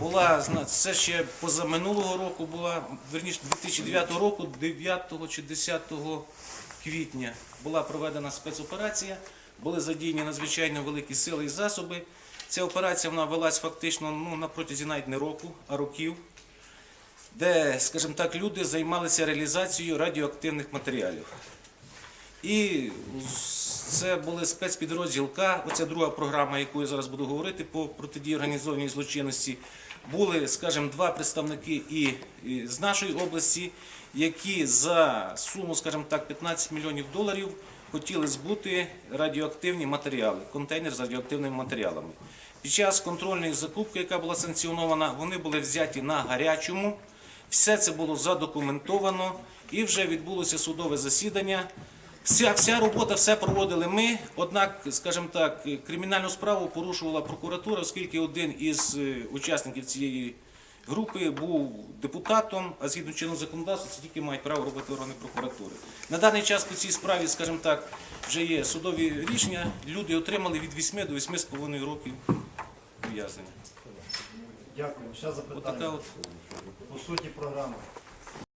була це ще позаминулого року була, верніше 2009 року, 9 чи 10 квітня була проведена спецоперація, були задіяні надзвичайно великі сили і засоби. Ця операція вона велась фактично ну, на протязі навіть не року, а років, де, скажімо так, люди займалися реалізацією радіоактивних матеріалів. І це були спецпідрозділ К, оця друга програма, яку я зараз буду говорити по протидії організованій злочинності. Були, скажімо, два представники і, і з нашої області, які за суму, скажімо так, 15 мільйонів доларів хотіли збути радіоактивні матеріали, контейнер з радіоактивними матеріалами. Під час контрольної закупки, яка була санкціонована, вони були взяті на гарячому. Все це було задокументовано і вже відбулося судове засідання. Вся, вся робота, все проводили ми. Однак, скажімо так, кримінальну справу порушувала прокуратура, оскільки один із е, учасників цієї групи був депутатом, а згідно чинного законодавства це тільки мають право робити органи прокуратури. На даний час по цій справі, скажімо так, вже є судові рішення. Люди отримали від 8 до 8,5 років ув'язнення. Дякую. Ще запитання. от По суті програми.